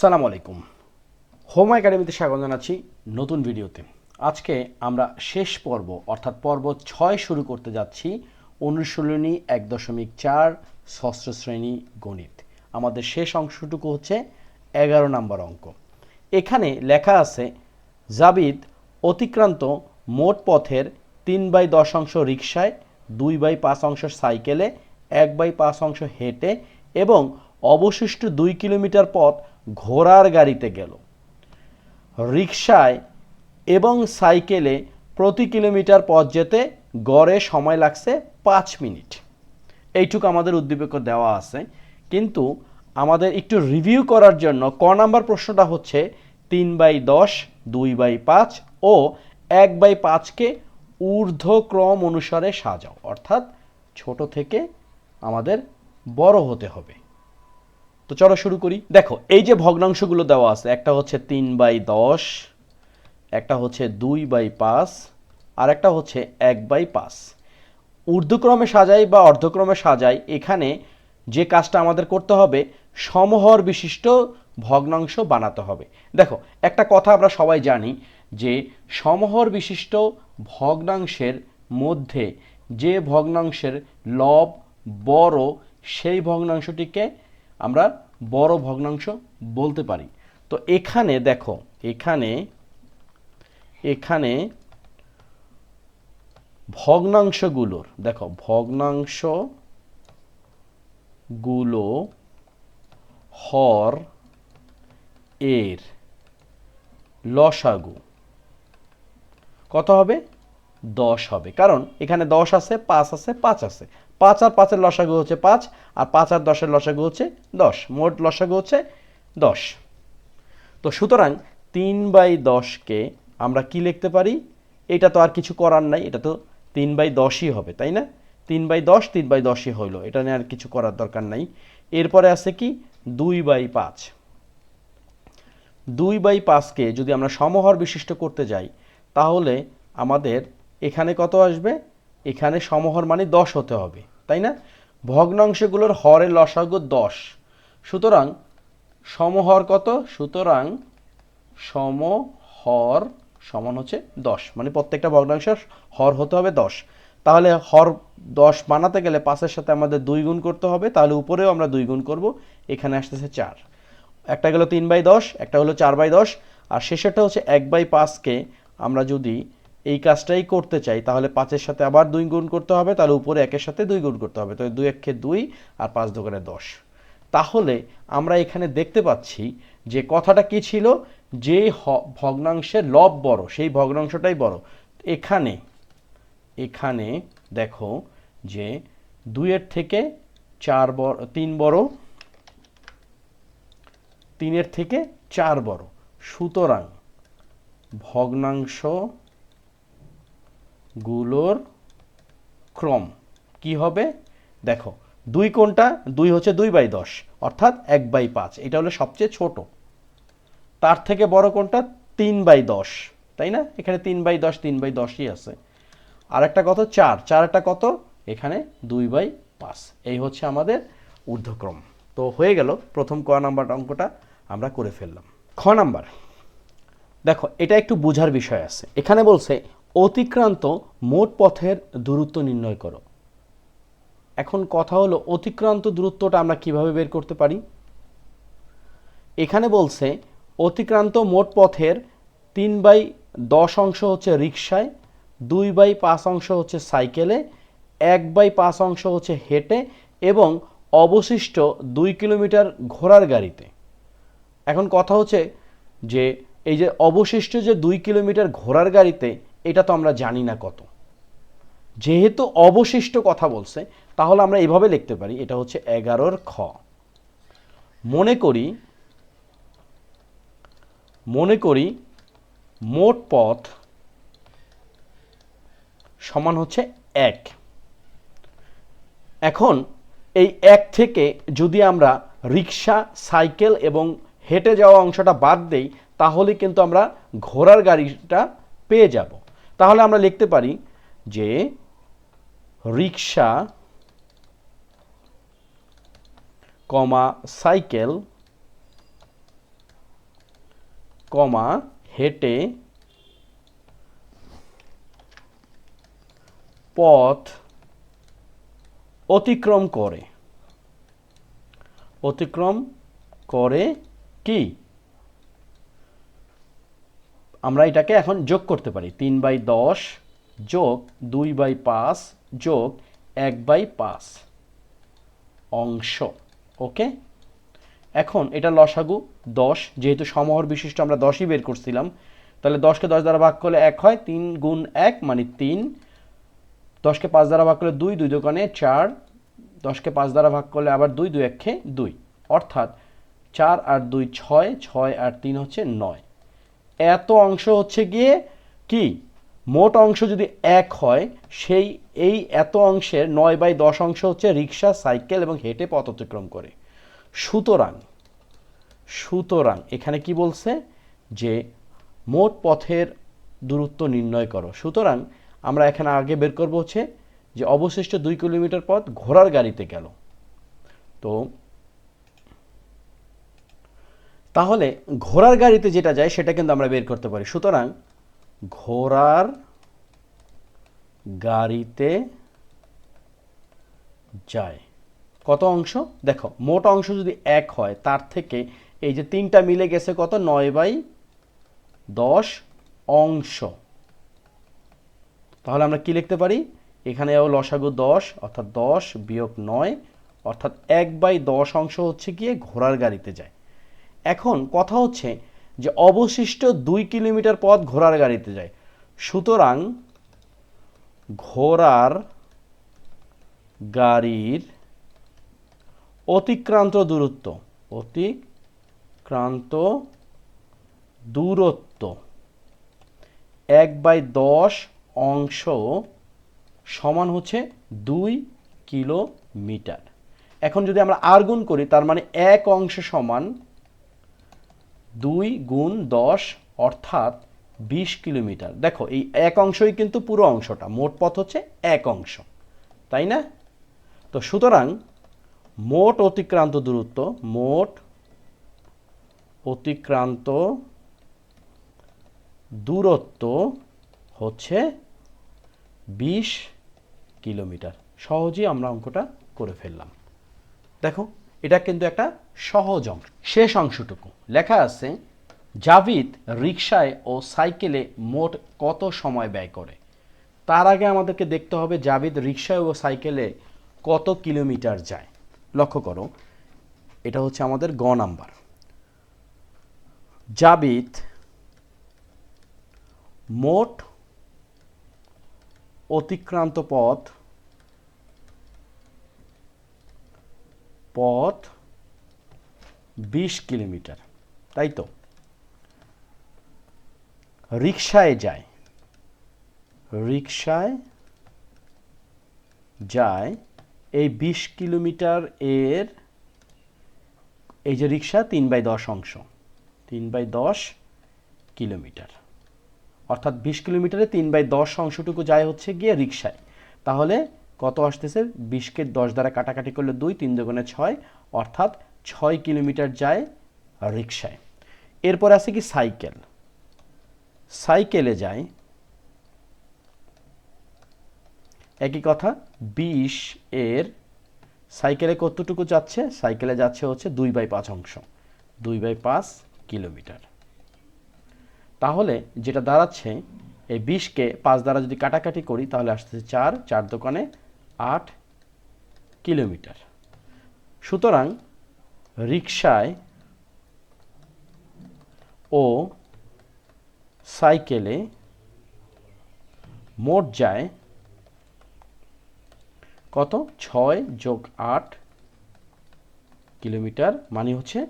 সালাম আলাইকুম। হোম একাডেমিতে স্বাগত জানাচ্ছি নতুন ভিডিওতে। আজকে আমরা শেষ পর্ব, অর্থাৎ পর্ব ছয় শুরু করতে যাচ্ছি অনুশীলনী এক দশমিক চার ষষ্ঠ শ্রেণি গণিত। আমাদের শেষ অংশটুকু হচ্ছে এগারো নম্বর অঙ্ক। এখানে লেখা আছে, জাবিদ অতিক্রান্ত মোট পথের তিন বাই দশ অংশ রিক্সায় দুই বাই পাঁচ অংশ সাইকেলে, এক বাই পাঁচ অংশ হেঁটে এবং অবশিষ্ট দুই কিলোমিটার পথ ঘোড়ার গাড়িতে গেল। রিক্সায় এবং সাইকেলে প্রতি কিলোমিটার পথ যেতে গড়ে সময় লাগছে পাঁচ মিনিট। এইটুকু আমাদের উদ্দীপক দেওয়া আছে। কিন্তু আমাদের একটু রিভিউ করার জন্য ক নাম্বার প্রশ্নটা হচ্ছে তিন বাই দশ, দুই বাই পাঁচ ও এক বাই পাঁচকে ঊর্ধ্বক্রম অনুসারে সাজাও। অর্থাৎ ছোট থেকে আমাদের বড় হতে হবে। তো চলো শুরু করি। দেখো, এই যে ভগ্নাংশগুলো দেওয়া আছে, একটা হচ্ছে তিন বাই দশ, একটা হচ্ছে দুই বাই পাঁচ, আর একটা হচ্ছে এক বাই পাঁচ। ঊর্ধ্বক্রমে সাজাই বা অর্ধক্রমে সাজাই, এখানে যে কাজটা আমাদের করতে হবে, সমহর বিশিষ্ট ভগ্নাংশ বানাতে হবে। দেখো, একটা কথা আমরা সবাই জানি যে সমহর বিশিষ্ট ভগ্নাংশের মধ্যে যে ভগ্নাংশের লব, বড়, সেই ভগ্নাংশটিকে আমরা বড় ভগ্নাংশ বলতে পারি। তো এখানে দেখো, এখানে এখানে ভগ্নাংশগুলোর, দেখো ভগ্নাংশগুলো হর এর লসাগু। কত হবে? দশ হবে। কারণ এখানে দশ আছে, পাঁচ আছে পাঁচ আছে। পাঁচ আর পাঁচের লসাগু হচ্ছে পাঁচ, আর পাঁচ আর দশের লসাগু হচ্ছে দশ। মোট লসাগু হচ্ছে দশ। তো সুতরাং তিন বাই দশকে আমরা কি লিখতে পারি? এটা তো আর কিছু করার নাই, এটা তো তিন বাই দশই হবে, তাই না? তিন বাই দশ, তিন বাই দশই হইল, এটা নিয়ে আর কিছু করার দরকার নাই। এরপরে আছে কি? দুই বাই পাঁচ। দুই বাই পাঁচকে যদি আমরা সমহর বিশিষ্ট করতে যাই, তাহলে আমাদের এখানে কত আসবে? এখানে সমহর মানে দশ হতে হবে, তাই না? ভগ্নাংশগুলোর হরের লসাগু দশ। সুতরাং সমহর কত? সুতরাং সমহর সমান হচ্ছে দশ মানে প্রত্যেকটা ভগ্নাংশের হর হতে হবে দশ। তাহলে হর দশ বানাতে গেলে পাঁচের সাথে আমাদের দুই গুণ করতে হবে, তাহলে উপরেও আমরা দুই গুণ করব, এখানে আসতেছে চার। একটা গেলো তিন বাই দশ, একটা হলো চার বাই দশ, আর শেষেরটা হচ্ছে এক বাই পাঁচকে আমরা যদি এই কাজটাই করতে চাই, তাহলে পাঁচের সাথে আবার দুই গুণ করতে হবে, তাহলে উপরে একের সাথে দুই গুণ করতে হবে, তাহলে দুই একে দুই আর পাঁচ দোকানে দশ। তাহলে আমরা এখানে দেখতে পাচ্ছি যে কথাটা কি ছিল? যে ভগ্নাংশের লব বড়, সেই ভগ্নাংশটাই বড়। এখানে এখানে দেখো যে দুইয়ের থেকে চার বড়, তিন বড়, তিনের থেকে চার বড়। সুতরাং ভগ্নাংশ গুলোর ক্রম। কি হবে? দেখো, দুই কোনটা দুই হচ্ছে দুই বাই দশ, অর্থাৎ এক বাই পাঁচ। এটা হলো সবচেয়ে ছোট। তার থেকে বড় কোনটা তিন বাই দশ, তাই না? এখানে তিন বাই দশ, তিন বাই দশই আছে। আর একটা কত? চার। চার একটা কত? এখানে দুই বাই পাঁচ। এই হচ্ছে আমাদের ঊর্ধ্বক্রম। তো হয়ে গেল, প্রথম ক নাম্বার অঙ্কটা আমরা করে ফেললাম। খ নাম্বার। দেখো, এটা একটু বোঝার বিষয় আছে। এখানে বলছে অতিক্রান্ত মোট পথের দূরত্ব নির্ণয় করো। এখন কথা হলো, অতিক্রান্ত দূরত্বটা আমরা কীভাবে বের করতে পারি? এখানে বলছে, অতিক্রান্ত মোট পথের তিন বাই দশ অংশ হচ্ছে রিক্সায় দুই বাই পাঁচ অংশ হচ্ছে সাইকেলে, এক বাই পাঁচ অংশ হচ্ছে হেঁটে এবং অবশিষ্ট দুই কিলোমিটার ঘোড়ার গাড়িতে। এখন কথা হচ্ছে যে, এই যে অবশিষ্ট যে দুই কিলোমিটার ঘোড়ার গাড়িতে এটা তো আমরা জানি না কত। যেহেতু অবশিষ্ট কথা বলছে, তাহলে আমরা এভাবে লিখতে পারি, এটা হচ্ছে এগারোর খ। মনে করি মনে করি মোট পথ সমান হচ্ছে এক। এখন এই এক থেকে যদি আমরা রিক্সা, সাইকেল এবং হেঁটে যাওয়া অংশটা বাদ দেই, তাহলে কিন্তু আমরা ঘোড়ার গাড়িটা পেয়ে যাব। তাহলে আমরা লিখতে পারি যে রিক্সা কমা সাইকেল কমা হেঁটে পথ অতিক্রম করে। অতিক্রম করে কি? আমরা এটাকে এখন যোগ করতে পারি। তিন বাই দশ যোগ দুই বাই পাঁচ যোগ এক বাই পাঁচ অংশ। ওকে? এখন এটা লসাগু দশ, যেহেতু সমহর বিশিষ্ট আমরা দশই বের করছিলাম, তাহলে দশকে দশ দ্বারা ভাগ করলে এক হয়, তিন গুণ এক মানে তিন। দশকে পাঁচ দ্বারা ভাগ করলে দুই দুই দোকানে চার। দশকে পাঁচ দ্বারা ভাগ করলে আবার দুই দুই একে দুই। অর্থাৎ চার আর দুই ছয় ছয় আর তিন হচ্ছে নয়। এত অংশ হচ্ছে গিয়ে কি? মোট অংশ যদি এক হয়, সেই, এই এত অংশের নয় বাই দশ অংশ হচ্ছে রিক্সা, সাইকেল এবং হেঁটে পথ অতিক্রম করে। সুতরাং সুতরাং এখানে কি বলছে? যে মোট পথের দূরত্ব নির্ণয় করো। সুতরাং আমরা এখানে আগে বের করব হচ্ছে যে অবশিষ্ট দুই কিলোমিটার পথ ঘোড়ার গাড়িতে গেল। তো তাহলে ঘোড়ার গাড়িতে যেটা যায় সেটা কিন্তু আমরা বের করতে পারি। সুতরাং ঘোড়ার গাড়িতে যায়। কত অংশ? দেখো, মোট অংশ যদি এক হয়, তার থেকে এই যে তিনটা মিলে গেছে কত? নয় বাই দশ অংশ। তাহলে আমরা কি লিখতে পারি? এখানেও লসাগু দশ, অর্থাৎ দশ বিয়োগ নয়, অর্থাৎ এক বাই দশ অংশ হচ্ছে গিয়ে ঘোড়ার গাড়িতে যায়। এখন কথা হচ্ছে যে অবশিষ্ট দুই কিলোমিটার পথ ঘোড়ার গাড়িতে যায়। সুতরাং ঘোড়ার গাড়ির অতিক্রান্ত দূরত্ব অতিক্রান্ত দূরত্ব এক বাই দশ অংশ সমান হচ্ছে দুই কিলোমিটার। এখন যদি আমরা আর গুণ করি, তার মানে এক অংশ সমান দুই গুণ দশ অর্থাৎ বিশ কিলোমিটার। দেখো, এই এক অংশই কিন্তু পুরো অংশটা, মোট পথ হচ্ছে এক অংশ, তাই না? তো সুতরাং মোট অতিক্রান্ত দূরত্ব, মোট অতিক্রান্ত দূরত্ব হচ্ছে বিশ কিলোমিটার। সহজেই আমরা অঙ্কটা করে ফেললাম। দেখো এটা কিন্তু একটা সহজ অংশ। শেষ অংশটুকু। লেখা আছে, জাভিদ রিক্সায় ও সাইকেলে মোট কত সময় ব্যয় করে? তার আগে আমাদেরকে দেখতে হবে জাভিদ রিক্সায় ও সাইকেলে কত কিলোমিটার যায়। লক্ষ্য করো, এটা হচ্ছে আমাদের গ নাম্বার। জাবিদ মোট অতিক্রান্ত পথ পথ বিশ কিলোমিটার, তাই তো? রিক্সায় যায় রিক্সায় যায়, এই বিশ কিলোমিটার এর এই যে রিক্সা তিন বাই দশ অংশ, তিন বাই দশ কিলোমিটার। অর্থাৎ বিশ কিলোমিটারে তিন বাই দশ অংশটুকু যায় হচ্ছে গিয়ে রিক্সায়। তাহলে কত আসতেছে? বিশকে দশ দ্বারা কাটাকাটি করলে দুই, তিন দুগুণে ছয়, অর্থাৎ ছয় কিলোমিটার যায় রিক্সায় এরপর আছে কি সাইকেল। সাইকেলে যায়, একই কথা, বিশ এর সাইকেলে কতটুকু যাচ্ছে? সাইকেলে যাচ্ছে হচ্ছে দুই বাই পাঁচ অংশ, দুই বাই পাঁচ কিলোমিটার। তাহলে যেটা দাঁড়াচ্ছে, এই বিশকে পাঁচ দ্বারা যদি কাটাকাটি করি, তাহলে আসতেছে চার চার দোকানে আট কিলোমিটার। সুতরাং রিক্সায় ও সাইকেলে মোট যায় কত? ছয় যোগ আট কিলোমিটার মানে হচ্ছে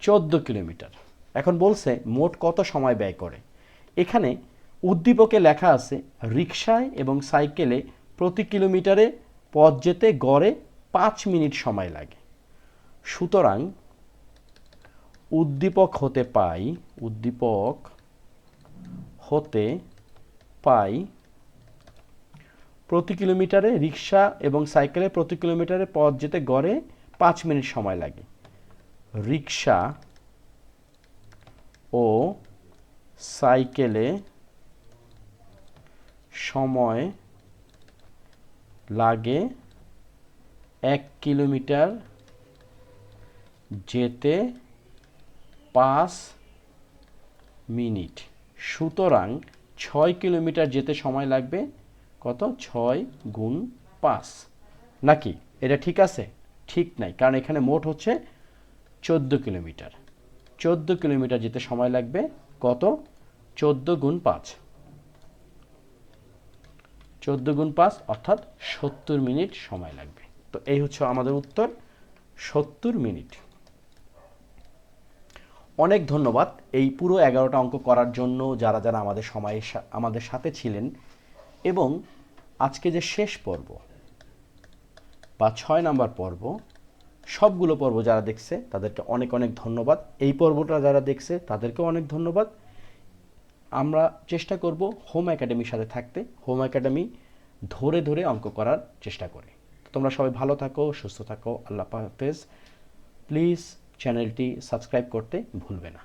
চোদ্দ কিলোমিটার। এখন বলছে মোট কত সময় ব্যয় করে? এখানে উদ্দীপকে লেখা আছে রিক্সায় এবং সাইকেলে প্রতি কিলোমিটারে পথ যেতে গড়ে পাঁচ মিনিট সময় লাগে। সুতরাং উদ্দীপক হতে পাই, উদ্দীপক হতে পাই প্রতি কিলোমিটারে রিক্সা এবং সাইকেলে প্রতি কিলোমিটারে পথ যেতে গড়ে পাঁচ মিনিট সময় লাগে। রিক্সা ও সাইকেলে সময় লাগে এক কিলোমিটার যেতে পাঁচ মিনিট। সুতরাং ছয় কিলোমিটার যেতে সময় লাগবে কত? ছয় গুণ পাঁচ। নাকি? এটা ঠিক আছে? ঠিক নাই, কারণ এখানে মোট হচ্ছে চোদ্দ কিলোমিটার। চোদ্দ কিলোমিটার যেতে সময় লাগবে কত? চোদ্দ গুণ পাঁচ। চোদ্দ গুণ পাঁচ অর্থাৎ সত্তর মিনিট সময় লাগবে। তো এই হচ্ছে আমাদের উত্তর, সত্তর মিনিট। অনেক ধন্যবাদ এই পুরো এগারোটা অঙ্ক করার জন্য যারা যারা আমাদের সময়ের সা- আমাদের সাথে ছিলেন এবং আজকে যে শেষ পর্ব বা ছয় নাম্বার পর্ব, সবগুলো পর্ব যারা দেখছে তাদেরকে অনেক অনেক ধন্যবাদ। এই পর্বটা যারা দেখছে তাদেরকেও অনেক ধন্যবাদ। আমরা চেষ্টা করব হোম একাডেমির সাথে থাকতে। হোম একাডেমি ধরে ধরে অঙ্ক করার চেষ্টা করে। তোমরা সবাই ভালো থাকো, সুস্থ থাকো, আল্লাহ হাফেজ। প্লিজ চ্যানেলটি সাবস্ক্রাইব করতে ভুলবে না।